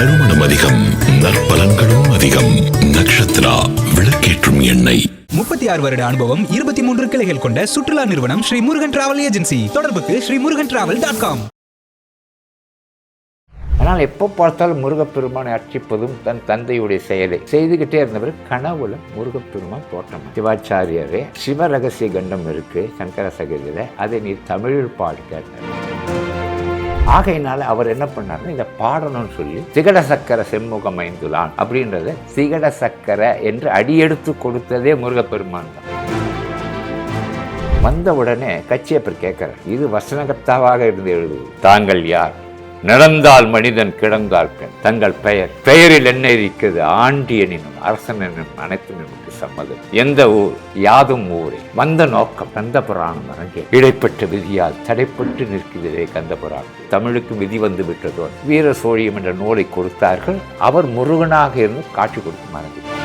நறுமணம் அதிகம் நற்பலன்களும் அதிகம். நக்ஷத்ரா விளக்கேற்றும் எண்ணெய். முப்பத்தி ஆறு வருட அனுபவம் இருபத்தி மூன்று கிளைகள் கொண்ட சுற்றுலா நிறுவனம் ஸ்ரீ முருகன் டிராவல் ஏஜென்சி தொடர்புக்கு Sri Murugan travel dot com ஆனால் எப்போ பார்த்தாலும் முருகப்பெருமானை அர்ச்சிப்பதும் தன் தந்தையுடைய செயலை. செய்துகிட்டே இருந்தவர் கனவுல முருகப்பெருமான் தோற்றம் சிவாச்சாரியரே சிவ ரகசிய கண்டம் இருக்கு சங்கர சகதியில் அதை நீ தமிழில் பாடு கேட்டார் ஆகையினால அவர் என்ன பண்ணாருன்னா இதை பாடணும்னு சொல்லி சிகட சக்கர செம்முகம் அமைந்துதான் அப்படின்றத சிகட சக்கர என்று அடியெடுத்து கொடுத்ததே முருகப்பெருமான் தான். வந்த உடனே கச்சியப்பர் கேட்கிறார் இது வசனகத்தாவாக இருந்து எழுது தாங்கள் யார்? நடந்தால் மனிதன் கிடந்தால் பெண். தங்கள் பெயர் பெயரில் என்ன இருக்கிறது? ஆண்டியனினும் அரசன் எனும் அனைத்து சம்மதம் எந்த ஊர்? யாதும் ஊரே. வந்த நோக்கம் கந்த புராணம் அரங்கே இடைப்பட்ட விதியால் தடைப்பட்டு நிற்கிறதே கந்த புராணம். தமிழுக்கு விதி வந்து விட்டதோ வீர சோழியம் என்ற நூலை கொடுத்தார்கள். அவர் முருகனாக இருந்து காட்சி கொடுத்து மறந்து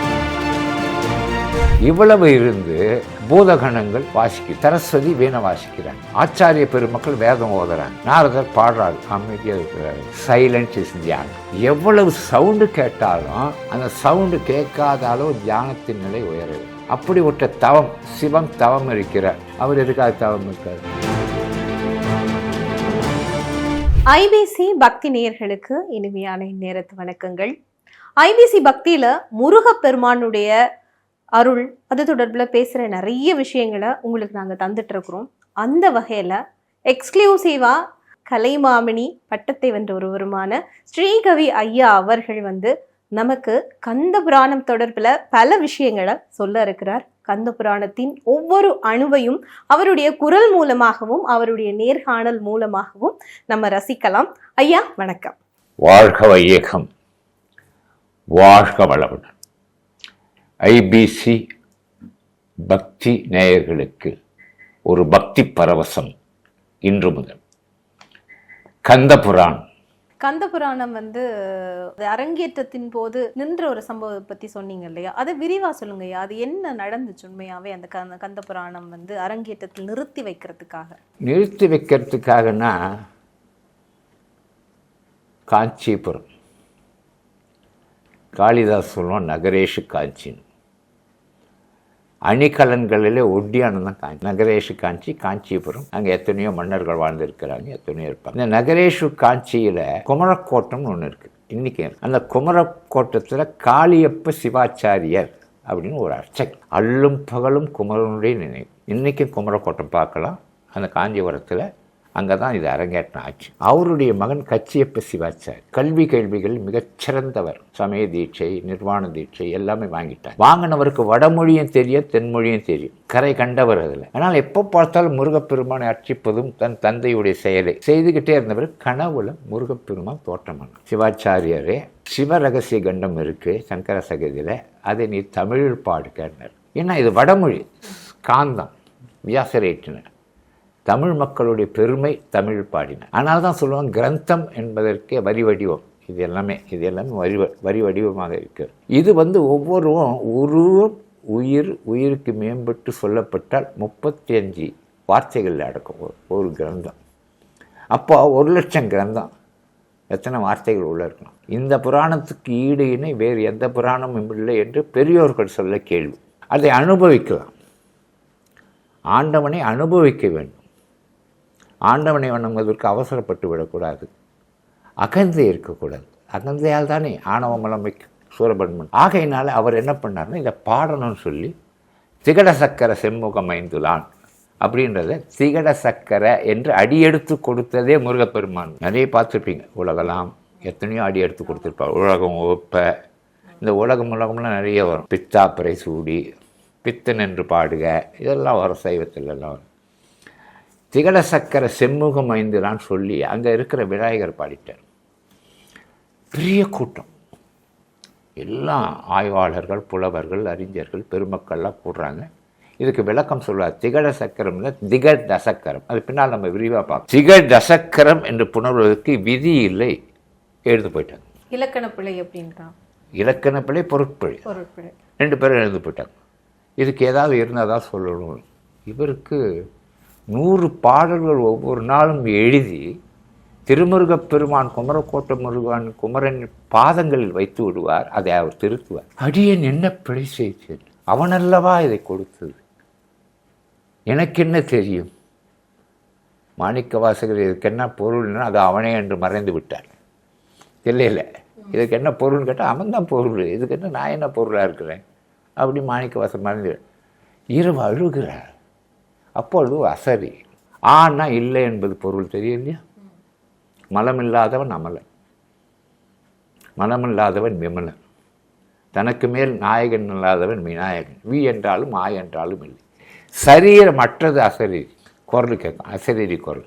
இவ்வளவு இருந்து பூதகணங்கள் வாசிக்க சரஸ்வதி வீணை வாசிக்கிறாங்க. ஆச்சாரிய பெருமக்கள் வேதம் ஓதுறாங்க. நாரதர் பாடுறாரு அமைதியாக இருக்கிறாரு. சைலன்ஸ் இஸ் தியானம் எவ்வளவு சவுண்டு கேட்டாலும் அந்த சவுண்டு கேட்காத அளவு தியானத்தின் நிலை உயருது. அப்படி ஒரு தவம் சிவம் தவம் இருக்கிறார் அவர் எதுக்காக தவம் இருக்கார்? ஐபிசி பக்தி நேயர்களுக்கு இனிமையான நேரத்து வணக்கங்கள். ஐபிசி பக்தியில் முருகப்பெருமானுடைய அருள் அது தொடர்புல பேசுற நிறைய விஷயங்களை உங்களுக்கு நாங்க தந்துட்டு இருக்கிறோம் அந்த வகையில எக்ஸ்க்ளூசிவா கலைமாமணி பட்டத்தை வென்ற ஒருவருமான ஸ்ரீகவி ஐயா அவர்கள் வந்து நமக்கு கந்த புராணம் தொடர்புல பல விஷயங்களை சொல்ல இருக்கிறார். கந்த புராணத்தின் ஒவ்வொரு அணுவையும் அவருடைய குரல் மூலமாகவும் அவருடைய நேர்காணல் மூலமாகவும் நம்ம ரசிக்கலாம். ஐயா வணக்கம். வாழ்க வையகம். வாழ்க வளமுடன். ஐபிசி பக்தி நேயர்களுக்கு ஒரு பக்தி பரவசம் இன்று முதல். கந்த புராணம் கந்த புராணம் வந்து அரங்கேற்றத்தின் போது நின்ற ஒரு சம்பவத்தை பத்தி சொன்னீங்க இல்லையா? அதை விரிவா சொல்லுங்க ஐயா அது என்ன நடந்துச்சு உண்மையாவே அந்த கந்த கந்த புராணம் வந்து அரங்கேற்றத்தில் நிறுத்தி வைக்கிறதுக்காக? நிறுத்தி வைக்கிறதுக்காகனா? காஞ்சிபுரம். காளிதாஸ் சொல்லுவோம் நகரேஷு காஞ்சின்னு. அணிகலன்களிலே ஒட்டியானம் தான் காஞ்சி. நகரேஷு காஞ்சி காஞ்சிபுரம். அங்கே எத்தனையோ மன்னர்கள் வாழ்ந்திருக்கிறாங்க எத்தனையோ இருப்பாங்க. இந்த நகரேஷு காஞ்சியில் குமரக்கோட்டம்னு ஒன்று இருக்குது இன்றைக்கி அந்த குமரக்கோட்டத்தில் காளியப்ப சிவாச்சாரியர் அப்படின்னு ஒரு அர்ச்சை அல்லும் பகலும் குமரனுடைய நினைவு. இன்றைக்கும் குமரக்கோட்டம் பார்க்கலாம். அந்த காஞ்சிபுரத்தில் அங்கே தான் இது அரங்கேற்றம் ஆச்சு. அவருடைய மகன் கச்சியப்ப சிவாச்சார் கல்வி கேள்விகள் மிகச்சிறந்தவர் சமய தீட்சை நிர்வாண தீட்சை எல்லாமே வாங்கிட்டார். வாங்கினவருக்கு வடமொழியும் தெரியும் தென்மொழியும் தெரியும். கரை கண்டவர் அதில். ஆனால் எப்போ பார்த்தாலும் முருகப்பெருமானை அர்ச்சிப்பதும் தன் தந்தையுடைய செயலை. செய்துகிட்டே இருந்தவர் கனவுல முருகப்பெருமான் தோற்றமான சிவாச்சாரியரே சிவ ரகசிய கண்டம் இருக்கு சங்கர சகதியில். அதை நீ தமிழில் பாடு கேட்டார். ஏன்னா இது வடமொழி? காந்தம் வியாசரேற்றினர் தமிழ் மக்களுடைய பெருமை தமிழ் பாடின. ஆனால் தான் சொல்லுவாங்க கிரந்தம் என்பதற்கே வரி வடிவம். இது எல்லாமே இது எல்லாமே வரி வ- வரி வடிவமாக இருக்கிறது. இது வந்து ஒவ்வொருவரும் உருவம் உயிர் உயிருக்கு மேம்பட்டு சொல்லப்பட்டால் முப்பத்தி அஞ்சு வார்த்தைகளில் அடக்கும் ஒரு- ஒரு கிரந்தம். அப்போ ஒரு லட்சம் கிரந்தம். எத்தனை வார்த்தைகள் உள்ள இருக்கணும்? இந்த புராணத்துக்கு ஈடு இணை வேறு எந்த புராணமும் இல்லை என்று பெரியோர்கள் சொல்ல கேள்வி. அதை அனுபவிக்கலாம். ஆண்டவனை அனுபவிக்க வேண்டும். ஆண்டவனை வணங்குவதற்கு அவசரப்பட்டு விடக்கூடாது. அகந்தை இருக்கக்கூடாது. அகந்தையால் தானே ஆணவமலம் சூரபன்மன் ஆகையினால் அவர் என்ன பண்ணார்னா இதை பாடணும்னு சொல்லி திகட சக்கர செம்முகம் ஐந்துலான் அப்படின்றத திகட சக்கர என்று அடியெடுத்து கொடுத்ததே முருகப்பெருமான். நிறைய பார்த்துருப்பீங்க. உலகலாம் எத்தனையோ அடி எடுத்து கொடுத்துருப்பார். உலகம் ஒப்ப. இந்த உலகம் உலகம்லாம் நிறைய வரும். பித்தாப்பறை சூடி பித்தன் என்று பாடுக. இதெல்லாம் வரும் சைவத்தில் எல்லாம் வரும். திகட சக்கர செம்முகம் ஐந்துலான்னு சொல்லி அங்கே இருக்கிற விநாயகர் பாடிட்டார். பெரிய கூட்டம். எல்லாம் ஆய்வாளர்கள் புலவர்கள் அறிஞர்கள் பெருமக்கள்லாம் கூடுறாங்க. இதுக்கு விளக்கம் சொல்லுவார் திகட சக்கரம்ல திக தசக்கரம். அது பின்னால் நம்ம விரிவாக பார்ப்போம். திக தசக்கரம் என்று புணர்வதற்கு விதி இல்லை. எழுந்து போயிட்டாங்க. இலக்கண பிழை அப்படின்றான் இலக்கண பிழை பொருட்பிழை. பொருட்பிழை. ரெண்டு பேரும் எழுந்து போயிட்டாங்க. இதுக்கு ஏதாவது இருந்தால் தான் சொல்லணும். இவருக்கு நூறு பாடல்கள் ஒவ்வொரு நாளும் எழுதி திருமுருகப் பெருமான் குமரக்கோட்டை முருகன் குமரன் பாதங்களில் வைத்து விடுவார். அதை அவர் திருத்துவார். அடியன் என்ன பிழை செய்தேன் அவனல்லவா இதை கொடுத்தது? எனக்கு என்ன தெரியும்? மாணிக்க வாசகர் இதுக்கு என்ன பொருள்னா அது அவனே என்று மறைந்து விட்டார். இல்லை இல்லை. இதுக்கு என்ன பொருள்னு கேட்டால் அவன் தான் பொருள். இதுக்கு என்ன நான் என்ன பொருளாக இருக்கிறேன்? அப்படி மாணிக்க வாசகர் மறைந்து இரவு அழுகிறார். அப்பொழுது அசரி ஆனா இல்லை என்பது பொருள் தெரியும் இல்லையா? மலமில்லாதவன் அமலன். மனமில்லாதவன் விமலன். தனக்கு மேல் நாயகன் இல்லாதவன் விநாயகன். வி என்றாலும் ஆ என்றாலும் இல்லை. சரீரமற்றது அசரீரி. குரல் கேட்கும். அசரீரி குரல்.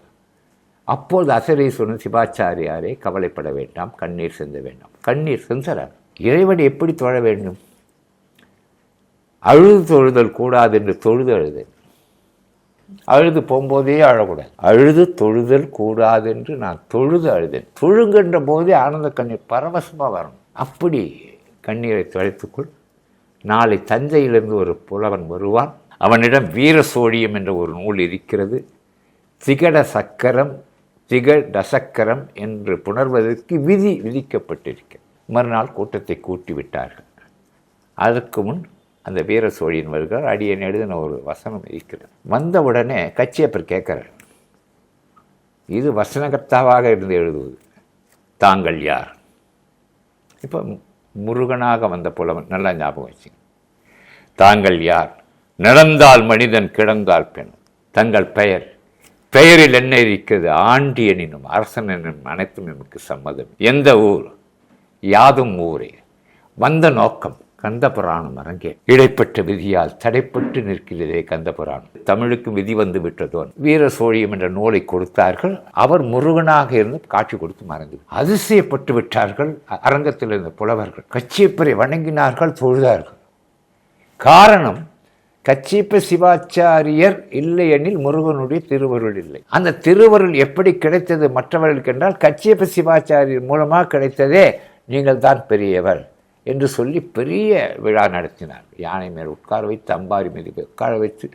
அப்போது அசரீஸ்வரன் சிவாச்சாரியாரே கவலைப்பட வேண்டாம் கண்ணீர் சிந்த வேண்டாம். கண்ணீர் சிந்தறார். இறைவனை எப்படி தொழ வேண்டும்? அழுது தொழுதல் கூடாது என்று தொழுது அழுதேன். அழுது போகும்போதே அழக்கூடாது அழுது தொழுதல் கூடாது என்று நான் தொழுது அழுதேன். தொழுங்கன்ற போதே ஆனந்த கண்ணீர் பரவசமாக வரணும். அப்படி கண்ணீரை துடைத்துக்கொள் நாளை தஞ்சையிலிருந்து ஒரு புலவன் வருவான். அவனிடம் வீர சோழியம் என்ற ஒரு நூல் இருக்கிறது. திகட சக்கரம் திக சக்கரம் என்று புணர்வதற்கு விதி விதிக்கப்பட்டிருக்கிறது. மறுநாள் கூட்டத்தை கூட்டி விட்டார்கள் அதற்கு முன் அந்த வீர சோழியன் வருகிறார். அடியன் எழுதின ஒரு வசனம் இருக்கிறது. வந்தவுடனே கச்சியப்பர் கேட்கிறார். இது வசனகர்த்தாவாக இருந்து எழுதுவது. தாங்கள் யார்? இப்போ முருகனாக வந்த புலவன் நல்லா ஞாபகம் வச்சு தாங்கள் யார்? நடந்தால் மனிதன் கிடந்தால் பெண். தங்கள் பெயர். பெயரில் என்ன இருக்கிறது? ஆண்டியனினும் அரசன் எனும் அனைத்தும் எனக்கு சம்மதம். எந்த ஊர்? யாதும் ஊரே. வந்த நோக்கம். கந்த புராணம் அரங்கே. இடைப்பட்ட விதியால் தடைப்பட்டு நிற்கிறதே கந்த புராணம் தமிழுக்கு விதி வந்து விட்டதோ? வீர சோழியம் என்ற நூலை கொடுத்தார்கள். அவர் முருகனாக இருந்து காட்சி கொடுத்து மறந்து அதிசயப்பட்டு விட்டார்கள். அரங்கத்தில் இருந்த புலவர்கள் கச்சியப்பரை வணங்கினார்கள் தொழுதார்கள். காரணம் கச்சிப்ப சிவாச்சாரியர் இல்லையெனில் முருகனுடைய திருவருள் இல்லை. அந்த திருவருள் எப்படி கிடைத்தது மற்றவர்களுக்கு என்றால் கச்சியப்ப சிவாச்சாரியர் மூலமாக கிடைத்ததே நீங்கள் தான் பெரியவர். என்று சொல்லி பெரிய விழா நடத்தினார். யானை மேல் உட்கார வைத்து அம்பாரி மீது உட்கார வைத்து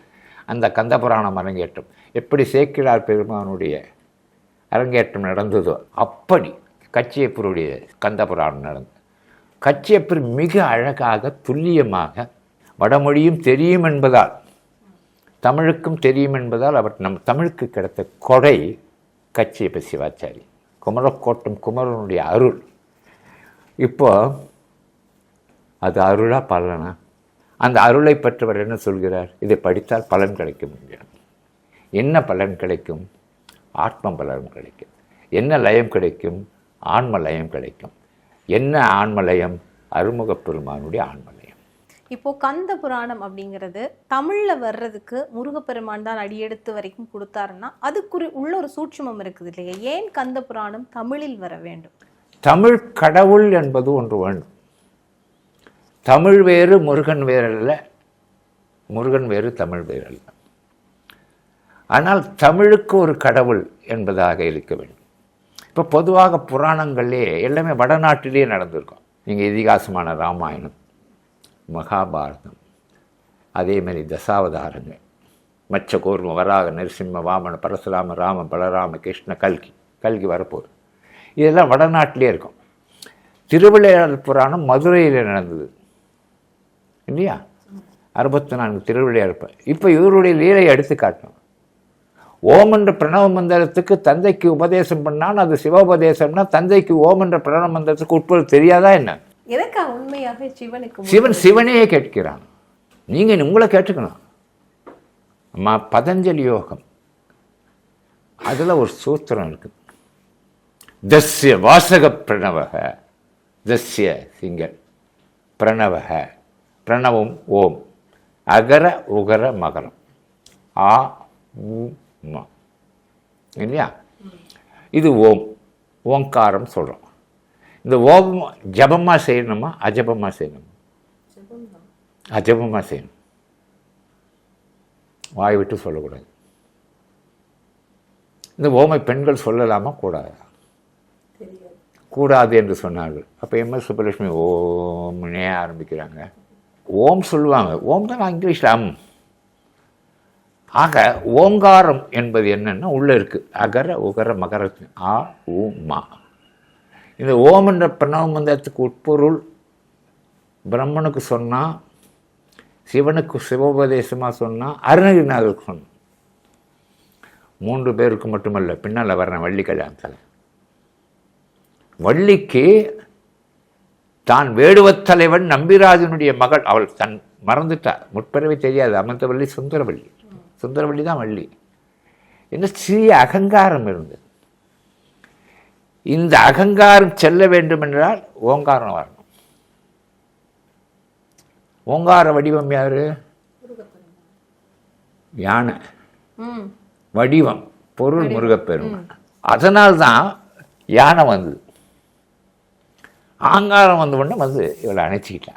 அந்த கந்தபுராணம் அரங்கேற்றம். எப்படி சேக்கிழார் பெருமானுடைய அரங்கேற்றம் நடந்ததோ அப்படி கச்சியப்பருடைய கந்தபுராணம் நடந்தது. கச்சியப்பர் மிக அழகாக துல்லியமாக வடமொழியும் தெரியும் என்பதால் தமிழுக்கும் தெரியும் என்பதால் அவர் நம் தமிழுக்கு கிடைத்த கொடை கச்சியப்ப சிவாச்சாரி. குமரக்கோட்டம் குமரனுடைய அருள். இப்போது அது அருளா பலனா? அந்த அருளை பெற்றவர் என்ன சொல்கிறார்? இதை படித்தால் பலன் கிடைக்கும் என்கிறார் என்ன பலன் கிடைக்கும்? ஆத்ம பலன் கிடைக்கும். என்ன லயம் கிடைக்கும்? ஆன்ம லயம் கிடைக்கும். என்ன ஆன்ம லயம்? அருமுகப் பெருமானுடைய ஆன்ம லயம். இப்போ கந்த புராணம் அப்படிங்கிறது தமிழ்ல வர்றதுக்கு முருகப்பெருமான் தான் அடியெடுத்து வரைக்கும் கொடுத்தாருன்னா அதுக்குரிய உள்ள ஒரு சூட்சுமம் இருக்குது இல்லையா? ஏன் கந்த புராணம் தமிழில் வர வேண்டும்? தமிழ் கடவுள் என்பது ஒன்று வேண்டும். தமிழ் வேறு முருகன் வேறு அல்ல. முருகன் வேறு தமிழ் வேறு அல்ல. ஆனால் தமிழுக்கு ஒரு கடவுள் என்பதாக இருக்க வேண்டும். இப்போ பொதுவாக புராணங்களே எல்லாமே வடநாட்டிலேயே நடந்திருக்கும். நீங்கள் இதிகாசமான ராமாயணம் மகாபாரதம் அதேமாரி தசாவதாரங்கள் மச்ச கூர்ம வராக நரசிம்ம வாமன பரசுராம ராம பலராம கிருஷ்ண கல்கி கல்கி வரப்போகுது. இதெல்லாம் வடநாட்டிலே இருக்கும். திருவிளையாடல் புராணம் மதுரையில் நடந்தது. இல்லையா? அறுபத்தி நான்கு திருவிளையாடல் இப்போ இவருடைய லீலை எடுத்து காட்டணும். ஓம் என்ற பிரணவ மந்திரத்துக்கு தந்தைக்கு உபதேசம் பண்ணால் அது சிவோபதேசம்னா தந்தைக்கு ஓம் என்ற பிரணவ மந்திரத்துக்கு உட்பட தெரியாதா என்ன? எதற்கா உண்மையாகவே சிவனுக்கு சிவன் சிவனையே கேட்கிறான். நீங்கள் உங்களை கேட்டுக்கணும். அம்மா பதஞ்சலி யோகம். அதில் ஒரு சூத்திரம் இருக்குது தஸ்ய வாசக பிரணவக தஸ்ய சிங்கல் பிரணவக. பிரணவம் ஓம். அகர உகர மகரம். ஆ இல்லையா? இது ஓம். ஓங்காரம் சொல்கிறோம் இந்த ஓம் ஜபமாக செய்யணுமா? அஜபமாக செய்யணுமா? அஜபமாக செய்யணும். வாய் விட்டு சொல்லக்கூடாது. இந்த ஓமை பெண்கள் சொல்லலாமா? கூடாதா? கூடாது என்று சொன்னார்கள். அப்போ எம்எஸ் சுப்பலட்சுமி ஓம்னே ஆரம்பிக்கிறாங்க. ஓம் சொல்லுவாங்க. ஓம் தான் நான் இங்கிலீஷில் அம். ஆக ஓங்காரம் என்பது என்னென்னா உள்ளே இருக்குது அகர உகர மகர ஆ உ மா. இந்த ஓம் என்ற மந்திரத்துக்கு உட்பொருள் பிரம்மனுக்கு சொன்னால் சிவனுக்கு சிவோபதேசமாக சொன்னால் அருணகிரிநாதருக்கு சொன்னான் மூன்று பேருக்கு மட்டுமல்ல பின்னால் வர்றேன் வள்ளி கல்யாணத்தில் வள்ளிக்கு தான் வேடுவத் தலைவன் நம்பிராஜனுடைய மகள். அவள் தன் மறந்துட்டா. முற்பிறவை தெரியாது. அமர்ந்தவள்ளி சுந்தரவள்ளி. சுந்தரவள்ளி தான் வள்ளி. என்ன சிறிய அகங்காரம் இருந்தது. இந்த அகங்காரம் செல்ல வேண்டும் என்றால் ஓங்காரம் வரணும். ஓங்கார வடிவம் யாரு? யானை. வடிவம். பொருள் முருகப்பெருமான். அதனால்தான் யானை வந்தது. ஆங்காரம் வந்த உடனே வந்து இவளை அணைச்சிக்கிட்டா.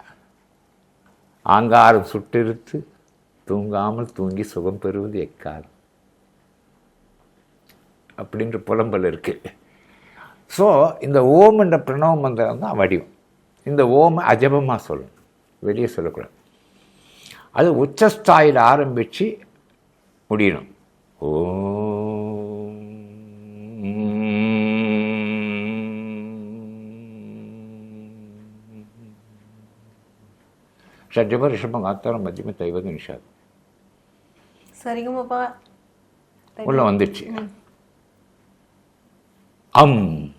ஆங்காரம் சுட்டெடுத்து தூங்காமல் தூங்கி சுகம் பெறுவது எக்காலம்? அப்படின்ற புலம்பல் இருக்குது ஸோ இந்த ஓம் என்ற பிரணவ மந்திரம் தான் வடிவம். இந்த ஓமை அஜபமாக சொல்லணும். வெளியே சொல்லக்கூடாது. அது உச்சஸ்தாயில் ஆரம்பித்து முடியணும். ஓம் ஷட்ஜப ரிஷபம் ஆத்தாரம் மத்தியம தைவது நிஷாத் சரிங்கம்மாப்பா. உள்ள வந்துடுச்சு. அம்.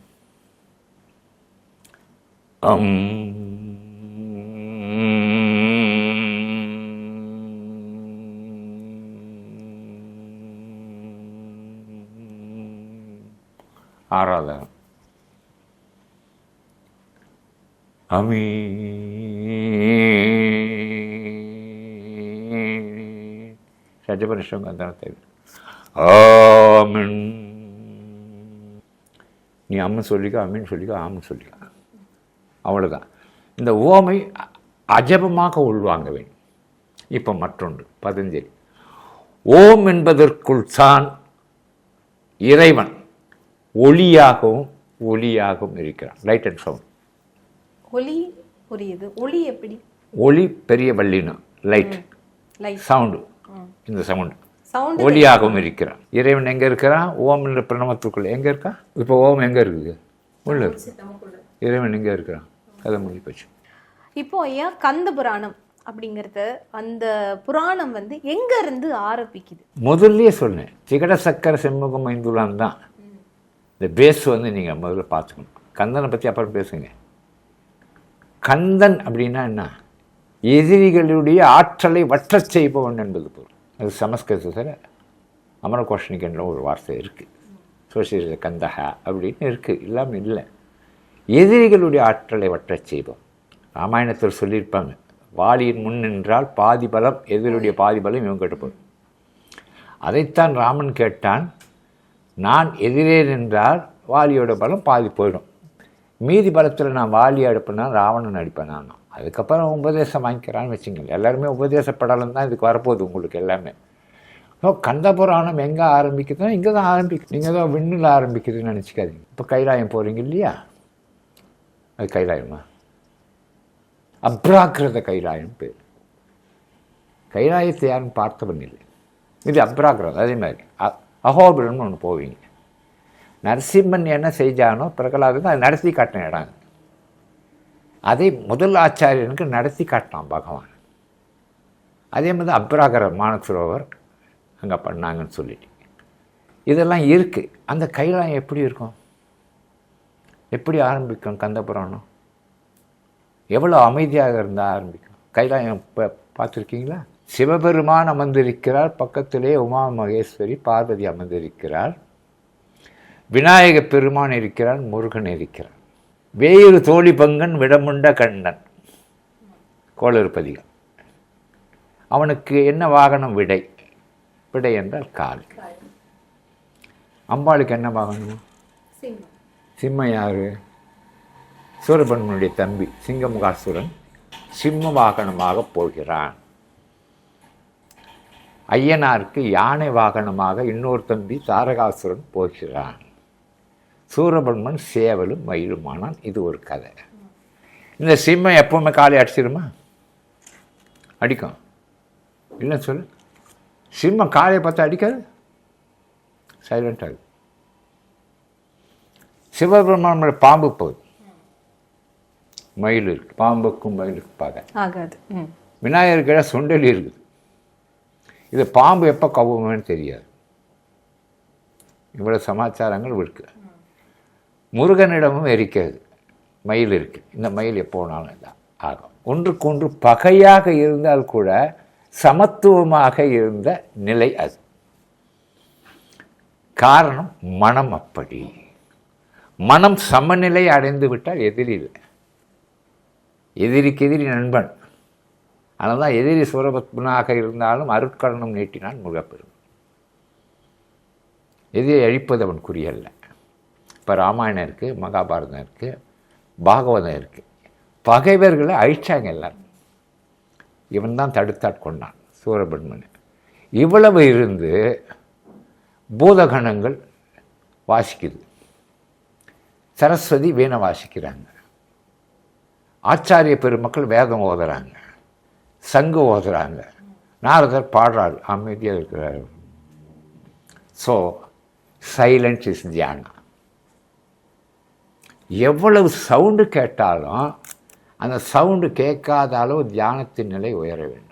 அம். ஆராதனம் அமீ சஜபரிஷம் கந்தனத்தை ஆமின் நீ அம்மன் சொல்லிக்க அம்மின்னு சொல்லிக்க ஆமன் சொல்லிக்க அவ்வளோதான் இந்த ஓமை அஜபமாக உள்வாங்க வேண்டும் இப்போ மற்றொன்று பதஞ்சலி ஓம் என்பதற்குள் தான் இறைவன் ஒளியாகவும் ஒளியாகவும் இருக்கிறான். லைட் அண்ட் சவுண்ட் ஒலி புரியுது. ஒளி எப்படி? ஒளி பெரிய வள்ளினா லைட் லைட் சவுண்டு இந்த சவுண்டு. சவுண்ட் ஒளியாகவும் இருக்கிறான். இறைவன் எங்க இருக்கிறான்? ஓம் என்ற பிரணவத்துக்குள்ள. எங்க இருக்கான் இப்போ ஓம் எங்க இருக்குது? உள்ள இருக்கு. இறைவன் எங்க இருக்கிறான்? கதை முடிஞ்சு போச்சு. இப்போ ஐயா கந்த புராணம் அப்படிங்கிறது அந்த புராணம் வந்து எங்க இருந்து ஆரம்பிக்குது? முதல்லயே சொன்னேன். திகட சக்கர செண்முகம் ஐந்துலான் தான். இந்த பேஸ் வந்து நீங்கள் முதல்ல பார்த்துக்கணும். கந்தனை பற்றி அப்புறம் பேசுங்க. கந்தன் அப்படின்னா என்ன? எதிரிகளுடைய ஆற்றலை வற்றச் செய்பவன் என்பது பொருள். அது சமஸ்கிருதத்தில் அமரகோஷனிக் என்ற ஒரு வார்த்தை இருக்குது சோசியல் கந்தஹா அப்படின்னு இருக்குது இல்லாமல் இல்லை. எதிரிகளுடைய ஆற்றலை வற்றச் செய்பம் ராமாயணத்தில் சொல்லியிருப்பாங்க வாலியின் முன் நின்றால் பாதி பலம் எதிரியுடைய பாதி பலம் இவன் கேட்டுப்போம் அதைத்தான் ராமன் கேட்டான் நான் எதிரே நின்றால் வாலியோட பலம் பாதி போயிடும். மீதி பலத்தில் நான் வாலி அடுப்புனா ராவணன் அடிப்பேன் நான். அதுக்கப்புறம் உபதேசம் வாங்கிக்கிறான்னு வச்சுங்க எல்லாருமே உபதேச படலம் தான் இதுக்கு வரப்போகுது உங்களுக்கு எல்லாமே. ஸோ கந்த புராணம் எங்கே ஆரம்பிக்குதுன்னா இங்கே தான் ஆரம்பிக்குது நீங்கள் ஏதோ விண்ணில் ஆரம்பிக்குதுன்னு நினச்சிக்காதீங்க. இப்போ கைலாயம் போகிறீங்க இல்லையா? அது கைலாயமா? அப்ராக்கிருத கைலாயம் பேர். கைலாயத்தை யாரும் பார்த்தவன் இல்லை. இது அப்ராக்கிரதம் அதே மாதிரி. அ- அகோபிரம்னு ஒன்று போவீங்க. நரசிம்மன் என்ன செஞ்சானோ பிரகலாதன் அதை நடத்தி காட்டின இடம். அதை முதல் ஆச்சாரியனுக்கு நடத்தி காட்டினான் பகவான். அதே மாதிரி அப்ராகர மானசரோவர் அங்கே பண்ணாங்கன்னு சொல்லிட்டு. இதெல்லாம் இருக்குது அந்த கைலாயம் எப்படி இருக்கும்? எப்படி ஆரம்பிக்கும் கந்தபுரம்னு எவ்வளோ அமைதியாக இருந்தால் ஆரம்பிக்கும்? கைலாயம் இப்போ பார்த்துருக்கீங்களா? சிவபெருமான் அமர்ந்திருக்கிறார் பக்கத்திலே உமா மகேஸ்வரி பார்வதி அமர்ந்திருக்கிறார். விநாயக பெருமான் இருக்கிறான் முருகன் இருக்கிறான் வேறு தோழி பங்கன் விடமுண்ட கண்ணன். கோளறுபதிகள் அவனுக்கு என்ன வாகனம் விடை? விடை என்றால் கால். அம்பாளுக்கு என்ன வாகனம்? சிம்ம யாரு? சூரபன்மனுடைய தம்பி சிங்கமுகாசுரன் சிம்ம வாகனமாக போகிறான். ஐயனாருக்கு யானை வாகனமாக இன்னொரு தம்பி தாரகாசுரன் போகிறான். சூரபன்மன் சேவலும் மயிலுமானான். இது ஒரு கதை. இந்த சிம்மம் எப்பவுமே காலை அடிச்சிருமா? அடிக்கும். இல்லை சொல்லு. சிம்மம் காலையை பார்த்து அடிக்காது. சைலண்டாக இருக்கு சிவபெருமானோட பாம்பு போகுது. மயில் இருக்கு. பாம்புக்கும் மயிலுக்கும் பார்க்க ஆகாது. ம். விநாயகர் கீழே சுண்டலி இருக்குது. இது பாம்பு எப்போ கவுமேன்னு தெரியாது. இவ்வளோ சமாச்சாரங்கள் இருக்கு. முருகனிடமும் இருக்கிறது. மயில் இருக்குது இந்த மயில் எப்போனாலும் தான் ஆகும். ஒன்றுக்கொன்று பகையாக இருந்தால் கூட சமத்துவமாக இருந்த நிலை அது. காரணம் மனம் அப்படி. மனம் சமநிலை அடைந்து விட்டால் எதிரி இல்லை. எதிரிக்கு எதிரி நண்பன். ஆனால் தான் எதிரி சூரபத்மனாக இருந்தாலும் அருட்கரணம் நீட்டினான் முகப்பெரும் எதிரை அழிப்பது அவன் குறியல்ல. இப்போ ராமாயணம் இருக்குது மகாபாரதம் இருக்குது பாகவதம் இருக்குது பகைவர்களை அழிச்சாங்க எல்லாரும். இவன் தான் தடுத்தாட்கொண்டான் சூரபத்மனை இவ்வளவு இருந்து பூதகணங்கள் வாசிக்குது. சரஸ்வதி வீணை வாசிக்கிறாங்க. ஆச்சாரிய பெருமக்கள் வேதம் ஓதுறாங்க. சங்கு ஓதுறாங்க. நாரதர் பாடுறாரு அமைதியாக இருக்கிறார். ஸோ சைலன்ஸ் இஸ் தியானம் எவ்வளவு சவுண்டு கேட்டாலும் அந்த சவுண்டு கேட்காத அளவு தியானத்தின் நிலை உயர வேண்டும்.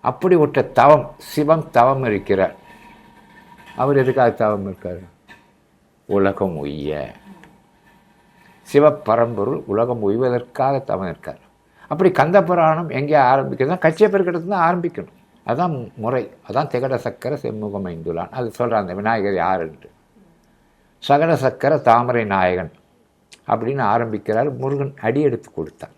அப்படி விட்ட தவம் சிவம் தவம் இருக்கிறார் அவர் எதுக்காக தவம் இருக்கார்? உலகம் உய்ய. சிவப்பரம்பொருள் உலகம் உய்வதற்காக தவம் இருக்கார். அப்படி கந்த புராணம் எங்கே ஆரம்பிக்கிறதுனா கச்சியப்பெருக்கிடத்து தான் ஆரம்பிக்கணும். அதான் முறை. அதான் திகட சக்கர செம்முகம் ஐந்துலான். அது சொல்கிறான் அந்த விநாயகர் யாருன்ட்டு. சகன சக்கர தாமரை நாயகன் அப்படின்னு ஆரம்பிக்கிறார். முருகன் அடி எடுத்து கொடுத்தான்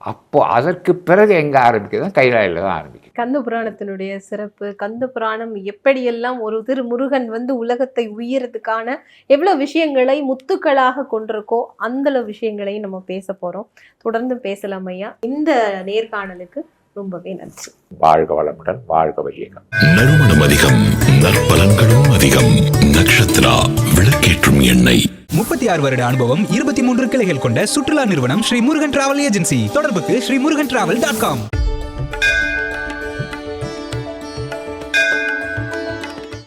அப்போ அதற்கு பிறகு எங்கே ஆரம்பிக்கிறது? கைலாயில் தான் ஆரம்பிக்கும் கந்த புராணத்தினுடைய சிறப்பு கந்த புராணம் எப்படியெல்லாம் ஒரு திரு முருகன் வந்து உலகத்தை உயரத்துக்கான எவ்வளோ விஷயங்களை முத்துக்களாக கொண்டிருக்கோ அந்தளவு விஷயங்களையும் நம்ம பேச போகிறோம் தொடர்ந்து பேசலாம் ஐயா. இந்த நேர்காணலுக்கு ரொம்பவே நன்றி. வாழ்க வளமுடன் வாழ்க வையகம். நறுமணம் அதிகம் நற்பலன்களும் அதிகம். நக்ஷத்ரா விளக்கேற்றும் எண்ணெய். முப்பத்தி ஆறு வருட அனுபவம் இருபத்தி மூன்று கிளைகள் கொண்ட சுற்றுலா நிறுவனம் ஸ்ரீ முருகன் டிராவல் ஏஜென்சி. தொடர்புக்கு Sri Murugan travel dot com.